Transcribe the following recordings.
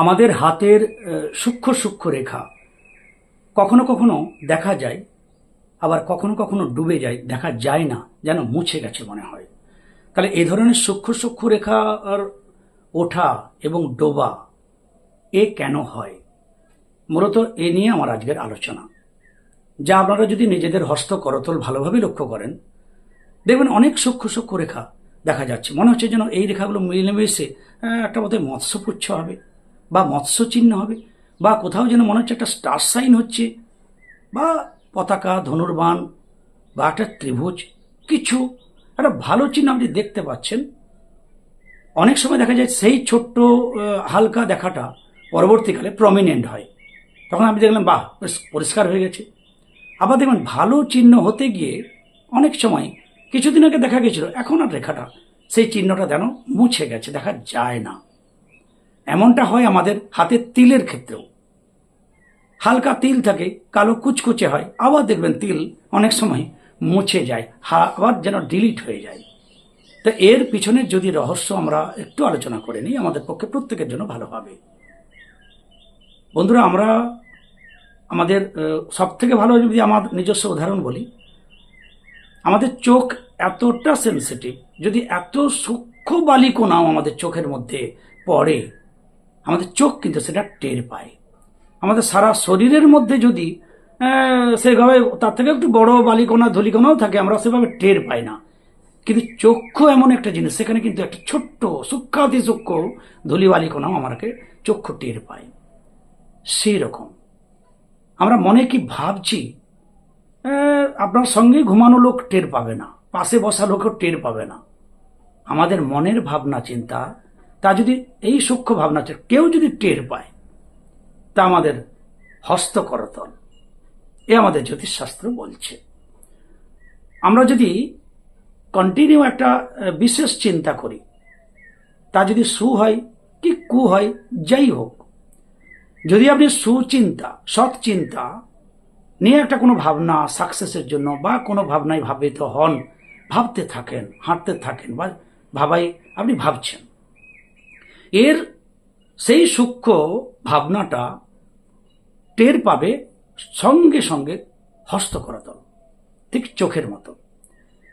আমাদের হাতের সূক্ষ্ম সূক্ষ্ম রেখা। কখনো কখনো দেখা যায়, আবার কখনো কখনো ডুবে যায়, দেখা যায় না, যেন মুছে গেছে মনে হয়। তাহলে এ ধরনের সূক্ষ্ম সূক্ষ্ম রেখা আর ওঠা এবং ডোবা, এ কেন হয়? মূলত এ নিয়ে আমার আজকের আলোচনা। যা আপনারা যদি নিজেদের হস্ত করতল ভালোভাবে লক্ষ্য করেন, দেখবেন অনেক সূক্ষ্ম সূক্ষ্ম রেখা দেখা যাচ্ছে। মনে হচ্ছে যেন এই রেখাগুলো মিলেমিশে একটা বোধহয় মৎস্যপুচ্ছ হবে। বা মৎস্য চিহ্ন হবে, বা কোথাও যেন মনে হচ্ছে একটা স্টার সাইন হচ্ছে, বা পতাকা, ধনুর্বাণ, বা একটা ত্রিভুজ, কিছু, একটা ভালো চিহ্ন আপনি দেখতে পাচ্ছেন। অনেক সময় দেখা যায় সেই ছোট্ট হালকা দেখাটা পরবর্তীকালে প্রমিনেন্ট হয়। তখন আমি দেখলাম বাহ পরিষ্কার হয়ে গেছে। আবার দেখবেন, ভালো চিহ্ন হতে গিয়ে অনেক সময় কিছুদিন আগে দেখা গেছিল এখন আর রেখাটা, সেই চিহ্নটা যেন মুছে গেছে, দেখা যায় না। এমনটা হয় আমাদের হাতের তিলের ক্ষেত্রেও। হালকা তিল থাকে, কালো কুচকুচে হয়, আবার দেখবেন তিল অনেক সময় মুছে যায়, হা- আবার যেন ডিলিট হয়ে যায়। তো এর পিছনে যদি রহস্য আমরা একটু আলোচনা করে নিই, আমাদের পক্ষে প্রত্যেকের জন্য ভালো হবে। বন্ধুরা, আমরা আমাদের সব থেকে ভালো যদি আমার নিজস্ব উদাহরণ বলি, আমাদের চোখ এতটা সেন্সিটিভ যদি এত সূক্ষ্ম বালিকোনাও আমাদের চোখের মধ্যে পড়ে আমাদের চোখ কিন্তু সেটা টের পায়। আমাদের সারা শরীরের মধ্যে যদি সেভাবে তার থেকে একটু বড় বালিকোনা ধুলিকোনাও থাকে, আমরা সেভাবে টের পাই না। কিন্তু চক্ষু এমন একটা জিনিস, সেখানে কিন্তু একটা ছোট্ট সূক্ষাতি সূক্ষ্ম ধুলি বালিকোনাও আমাকে চক্ষু টের পায়। সেই রকম। আমরা মনে কি ভাবছি আপনার সঙ্গে ঘুমানো লোক টের পাবে না, পাশে বসা লোকও টের পাবে না। আমাদের মনের ভাবনা, চিন্তা তা যদি এই সূক্ষ্ম ভাবনা কেউ যদি টের পায়, তা আমাদের হস্তকরতল। এ আমাদের জ্যোতিষশাস্ত্র বলছে। আমরা যদি কন্টিনিউ একটা বিশেষ চিন্তা করি, তা যদি সু হয় কি কু হয়, যাই হোক, যদি আপনি সুচিন্তা সৎ চিন্তা নিয়ে একটা কোনো ভাবনা সাকসেসের জন্য বা কোনো ভাবনায় ভাবিত হন, ভাবতে থাকেন, হাঁটতে থাকেন বা ভাবাই, আপনি ভাবছেন এর সেই সূক্ষ্ম ভাবনাটা টের পাবে সঙ্গে সঙ্গে হস্তকরতল ঠিক চোখের মতো।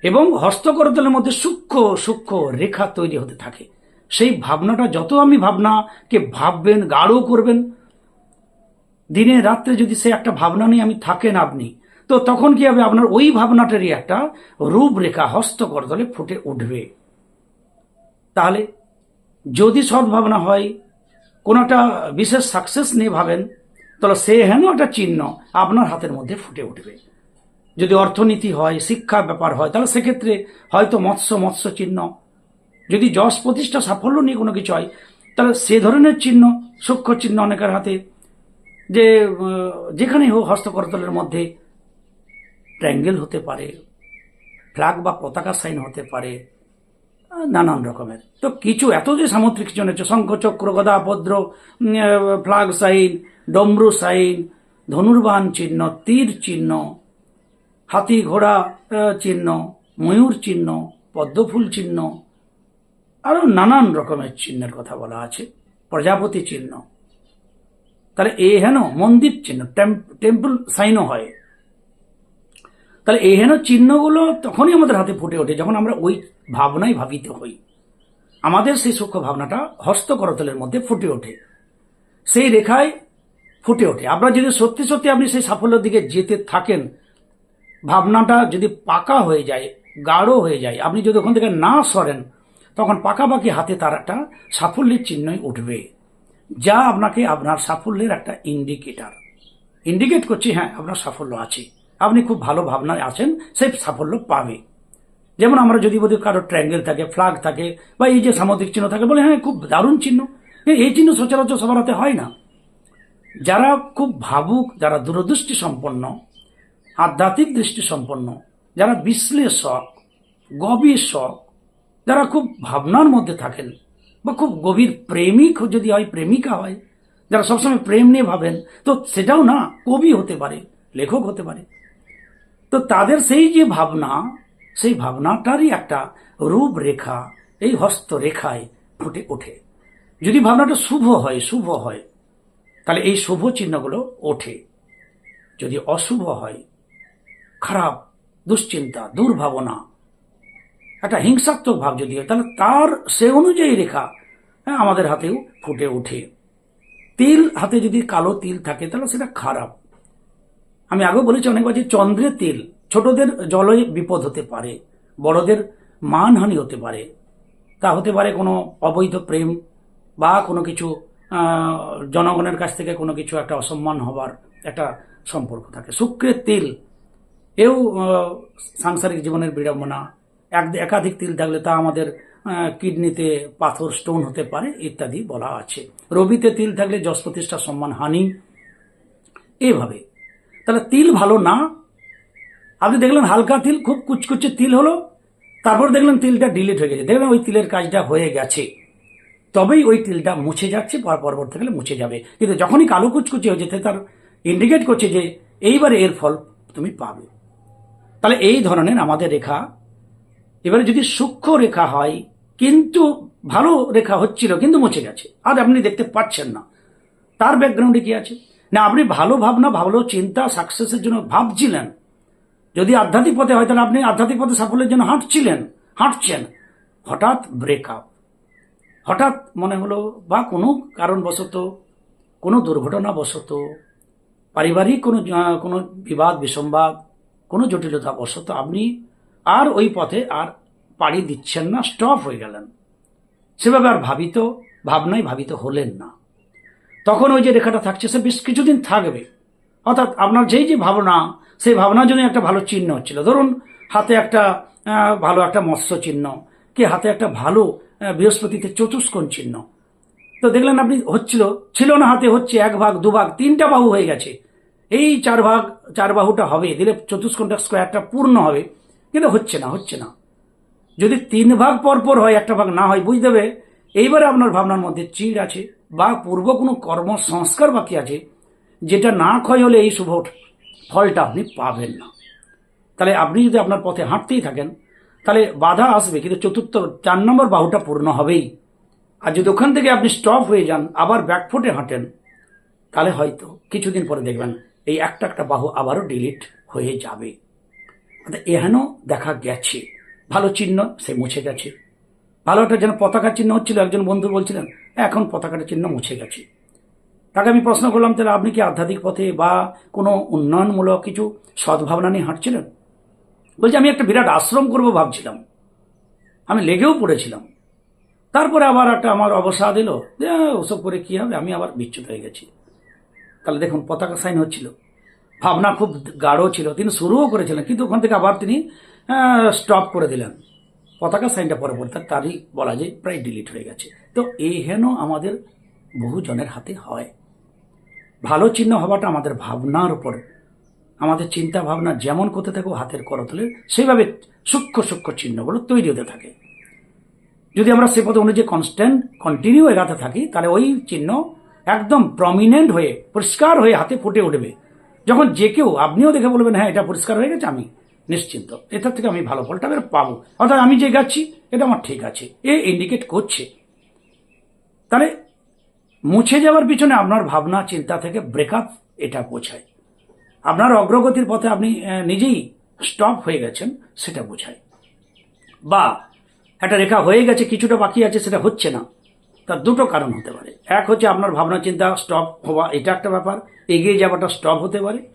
এবং হস্তকরতলের মধ্যে সূক্ষ্ম সূক্ষ্ম রেখা তৈরি হতে থাকে। সেই ভাবনাটা যত আমি ভাবনাকে ভাববেন, গাঢ় করবেন, দিনে রাত্রে যদি সে একটা ভাবনা নিয়ে আমি থাকেন আপনি, তো তখন কি হবে? আপনার ওই ভাবনাটারই একটা রূপরেখা হস্তকরতলে ফুটে উঠবে। তাহলে যদি সদ্ভাবনা হয়, কোনো একটা বিশেষ সাকসেস নিয়ে ভাবেন, তাহলে সে হেন একটা চিহ্ন আপনার হাতের মধ্যে ফুটে উঠবে। যদি অর্থনীতি হয় শিক্ষা ব্যাপার হয়, তাহলে সেক্ষেত্রে হয়তো মৎস্য মৎস্য চিহ্ন। যদি যশ প্রতিষ্ঠা, সাফল্য নিয়ে কোনো কিছু হয়, তাহলে সে ধরনের চিহ্ন, সূক্ষ্ম চিহ্ন অনেকের হাতে, যে যেখানেই হোক হস্তকরতলের মধ্যে ট্র্যাঙ্গেল হতে পারে, ফ্ল্যাগ বা পতাকা সাইন হতে পারে নানান রকমের। তো কিছু এত যে সামুদ্রিক চিহ্ন হচ্ছে শঙ্খ, চক্র, গদা, ভদ্র ফ্ল্যাগ সাইন, ডমরু সাইন ধনুর্বান চিহ্ন, তীর চিহ্ন, হাতি ঘোড়া চিহ্ন, ময়ূর চিহ্ন, পদ্মফুল চিহ্ন, আরও নানান রকমের চিহ্নের কথা বলা আছে। প্রজাপতি চিহ্ন। তাহলে এ হেন মন্দির চিহ্ন টেম্পল সাইনও হয়। তাহলে এই হেন চিহ্নগুলো তখনই আমাদের হাতে ফুটে ওঠে যখন আমরা ওই ভাবনায় ভাবিত হই। আমাদের সেই সূক্ষ্ম ভাবনাটা হস্তকরতলের মধ্যে ফুটে ওঠে। সেই রেখায় ফুটে ওঠে। আপনার যদি সত্যি সত্যি আপনি সেই সাফল্যের দিকে যেতে থাকেন, ভাবনাটা যদি পাকা হয়ে যায়, গাঢ় হয়ে যায়, আপনি যদি ওখান থেকে না সরেন, তখন পাকাপাকি হাতে তার একটা সাফল্যের চিহ্নই উঠবে, যা আপনাকে আপনার সাফল্যের একটা ইন্ডিকেটার ইন্ডিকেট করছে হ্যাঁ আপনার সাফল্য আছে। আপনি খুব ভালো ভাবনায় আছেন, সেই সাফল্য পাবে। যেমন আমরা যদি বলি কারও ট্র্যাঙ্গেল থাকে ফ্লাগ থাকে, বা এই যে সামুদ্রিক চিহ্ন থাকে, বলে হ্যাঁ খুব দারুণ চিহ্ন। এই চিহ্ন সচরাচর সবার হাতে হয় না। যারা খুব ভাবুক, যারা দূরদৃষ্টি সম্পন্ন, আধ্যাত্মিক দৃষ্টি সম্পন্ন, যারা বিশ্লেষক, গবেষক, যারা খুব ভাবনার মধ্যে থাকেন, বা খুব গভীর প্রেমিক যদি হয়, প্রেমিকা হয়, যারা সবসময় প্রেম নিয়ে ভাবেন, তো সেটাও না, কবি হতে পারে, লেখক হতে পারে। তো তাদের সেই যে ভাবনা, সেই ভাবনাটারই একটা রূপরেখা, এই হস্তরেখায় ফুটে ওঠে। যদি ভাবনাটা শুভ হয় শুভ হয়, তাহলে এই শুভ চিহ্নগুলো ওঠে। যদি অশুভ হয়, খারাপ, দুশ্চিন্তা, দুর্ভাবনা, একটা হিংসাত্মক ভাব যদি হয়, তাহলে তার সে অনুযায়ী রেখা হ্যাঁ আমাদের হাতেও ফুটে ওঠে। তিল, হাতে যদি কালো তিল থাকে, তাহলে সেটা খারাপ। আমি আগেও বলেছি অনেকবার যে চন্দ্রের তেল। ছোটদের জলে বিপদ হতে পারে, বড়দের মানহানি হতে পারে। তা হতে পারে কোনো অবৈধ প্রেম বা কোনো কিছু জনগণের কাছ থেকে কোনো কিছু একটা অসম্মান হবার একটা সম্পর্ক থাকে। শুক্রের তিল, এও সাংসারিক জীবনের বিড়ম্বনা। এক, একাধিক তিল থাকলে তা আমাদের কিডনিতে পাথর, স্টোন হতে পারে, ইত্যাদি বলা আছে। রবিতে তিল থাকলে যশ প্রতিষ্ঠা সম্মান হানি। এইভাবে তাহলে তিল ভালো না? আপনি দেখলেন হালকা তিল, খুব কুচকুচে তিল হলো, তারপর দেখলেন তিলটা ডিলিট হয়ে গেছে। দেখলেন ওই তিলের কাজটা হয়ে গেছে। তবেই ওই তিলটা মুছে যাচ্ছে, পর পরবর্তীকালে মুছে যাবে। কিন্তু যখনই কালো কুচকুচে হয়ে যেতে, তার ইন্ডিকেট করছে যে, এইবারে এর ফল তুমি পাবে। তাহলে এই ধরনের আমাদের রেখা। এবারে যদি সূক্ষ্ম রেখা হয়, কিন্তু ভালো রেখা হচ্ছিল, কিন্তু মুছে গেছে। আর আপনি দেখতে পাচ্ছেন না। তার ব্যাকগ্রাউন্ডে কি আছে? না, আপনি ভালো ভাবনা, ভালো চিন্তা সাকসেসের জন্য ভাবছিলেন। যদি আধ্যাত্মিক পথে হয়, তাহলে আপনি আধ্যাত্মিক পথে সাফল্যের জন্য হাঁটছিলেন, হাঁটছেন। হঠাৎ ব্রেকআপ হঠাৎ মনে হলো, বা কোনো কারণবশত, কোনো দুর্ঘটনাবশত, পারিবারিক কোনো কোনো বিবাদ, বিসম্বাদ, কোনো জটিলতা বশত আপনি আর ওই পথে আর পাড়ি দিচ্ছেন না স্টপ হয়ে গেলেন। সেভাবে আর ভাবিত, ভাবনায় ভাবিত হলেন না। তখন ওই যে রেখাটা থাকছে, সে বেশ কিছুদিন থাকবে। অর্থাৎ আপনার যেই যে ভাবনা, সেই ভাবনার জন্য একটা ভালো চিহ্ন হচ্ছিল। ধরুন, হাতে একটা ভালো একটা মৎস্য চিহ্ন, কি হাতে একটা ভালো বৃহস্পতিতে চতুষ্কোণ চিহ্ন। তো দেখলেন আপনি, হচ্ছিল, ছিল না হাতে, হচ্ছে এক ভাগ, দু ভাগ, তিনটা বাহু হয়ে গেছে। এই চার ভাগ, চার বাহুটা হবে, দিলে চতুষ্কোণটা স্কোয়ারটা পূর্ণ হবে। কিন্তু হচ্ছে না হচ্ছে না। যদি তিন ভাগ পর পর হয়, একটা ভাগ না হয়, বুঝতে হবে, এইবারে আপনার ভাবনার মধ্যে চিড় আছে। বা পূর্ব কোনো কর্ম সংস্কার বাকি আছে, যেটা না ক্ষয় হলে এই শুভ ফলটা আপনি পাবেন না। তাহলে আপনি যদি আপনার পথে হাঁটতেই থাকেন, তাহলে বাধা আসবে, কিন্তু চতুর্থ, চার নম্বর বাহুটা পূর্ণ হবেই। আর যদি ওখান থেকে আপনি স্টপ হয়ে যান, আবার ব্যাকফুটে হাঁটেন, তাহলে হয়তো কিছুদিন পরে দেখবেন এই একটা একটা বাহু আবারও ডিলিট হয়ে যাবে। অর্থাৎ এহেন দেখা গেছে। ভালো চিহ্ন সে মুছে গেছে। ভালো একটা যেন পতাকার চিহ্ন হচ্ছিল, একজন বন্ধু বলছিলেন, এখন পতাকার চিহ্ন মুছে গেছে। তাকে আমি প্রশ্ন করলাম, তাহলে আপনি কি আধ্যাত্মিক পথে বা কোনো উন্নয়নমূলক কিছু সদ্ভাবনা নিয়ে হাঁটছিলেন? বলছি, আমি একটা বিরাট আশ্রম করব ভাবছিলাম। আমি লেগেও পড়েছিলাম। তারপরে আবার একটা আমার অবসাদ এলো ওসব করে কি হবে? আমি আবার বিচ্যুত হয়ে গেছি। তাহলে দেখুন, পতাকা সাইন হচ্ছিল। ভাবনা খুব গাঢ় ছিল, তিনি শুরুও করেছিলেন, কিন্তু ওখান থেকে আবার তিনি স্টপ করে দিলেন। পতাকা সাইনটা পরে তার- তারই বলা যায় প্রায় ডিলিট হয়ে গেছে। তো এই হেন আমাদের বহু জনের হাতে হয়। ভালো চিহ্ন হওয়াটা আমাদের ভাবনার উপর। আমাদের চিন্তা ভাবনা যেমন করতে থাকো হাতের করতলে, সেইভাবে সূক্ষ্ম সূক্ষ্ম চিহ্নগুলো তৈরি হতে থাকে। যদি আমরা সে পথে অনুযায়ী কনস্ট্যান্ট কন্টিনিউ এগাতে থাকি, তাহলে ওই চিহ্ন একদম প্রমিনেন্ট হয়ে, পরিষ্কার হয়ে হাতে ফুটে উঠবে। যখন যে কেউ, আপনিও দেখে বলবেন হ্যাঁ এটা পরিষ্কার হয়ে গেছে, আমি নিশ্চিন্ত। এটার থেকে আমি ভালো ফলটা পাবো। অর্থাৎ আমি যে গাচ্ছি, এটা আমার ঠিক আছে। এ ইন্ডিকেট করছে। তাহলে মুছে যাওয়ার পিছনে আপনার ভাবনা, চিন্তা থেকে ব্রেকআপ এটা বোঝায়। আপনার অগ্রগতির পথে আপনি নিজেই স্টপ হয়ে গেছেন, সেটা বোঝায়। বা একটা রেখা হয়ে গেছে, কিছুটা বাকি আছে, সেটা হচ্ছে না। তার দুটো কারণ হতে পারে। এক হচ্ছে আপনার ভাবনা, চিন্তা স্টপ হওয়া, এটা একটা ব্যাপার। এগিয়ে যাওয়াটা স্টপ হতে পারে।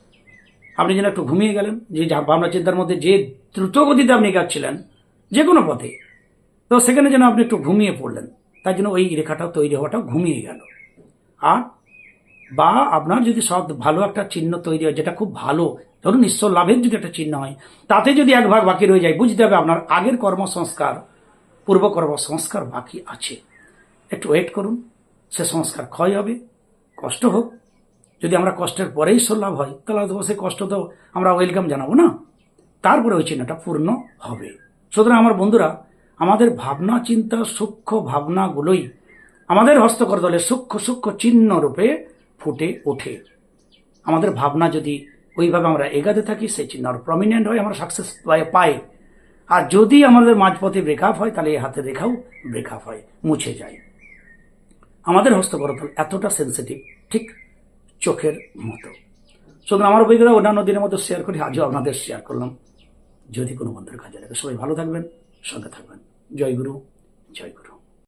আপনি যেন একটু ঘুমিয়ে গেলেন, যে ভাবনা চিন্তার মধ্যে, যে দ্রুত গতিতে আপনি গাচ্ছিলেন যে কোনো পথে, তো সেখানে যেন আপনি একটু ঘুমিয়ে পড়লেন। তার জন্য ওই রেখাটা তৈরি হওয়াটা ঘুমিয়ে গেল। আর, বা আপনার যদি সব ভালো একটা চিহ্ন তৈরি হয়, যেটা খুব ভালো, ধরুন ঈশ্বর লাভের যদি একটা চিহ্ন হয়, তাতে যদি এক ভাগ বাকি রয়ে যায়, বুঝতে হবে আপনার আগের কর্মসংস্কার, পূর্ব কর্মসংস্কার বাকি আছে। একটু ওয়েট করুন, সে সংস্কার ক্ষয় হবে, কষ্ট হোক যদি আমরা কষ্টের পরেই লাভ হয়, তাহলে হয়তো সেই কষ্ট তো আমরা ওয়েলকাম জানাব না। তারপরে ওই চিহ্নটা পূর্ণ হবে। সুতরাং আমার বন্ধুরা, আমাদের ভাবনা, চিন্তা, সূক্ষ্ম ভাবনাগুলোই আমাদের হস্তকর দলে সূক্ষ্ম সূক্ষ্ম চিহ্ন রূপে ফুটে ওঠে। আমাদের ভাবনা যদি ওইভাবে আমরা এগাতে থাকি, সেই চিহ্ন আরও প্রমিনেন্ট হয়, আমরা সাকসেস পাই আর যদি আমাদের মাঝপথে ব্রেকআপ হয়, তাহলে এই হাতের রেখাও ব্রেকআপ হয়, মুছে যায়। আমাদের হস্তকরতল এতটা সেন্সিটিভ ঠিক চোখের মতো। সুতরাং আমার অভিজ্ঞতা অন্যান্য দিনের মতো শেয়ার করি, আজও আপনাদের শেয়ার করলাম। যদি কোনো বন্ধুর কাজে লাগে, সবাই ভালো থাকবেন, সঙ্গে থাকবেন। জয় গুরু জয় গুরু।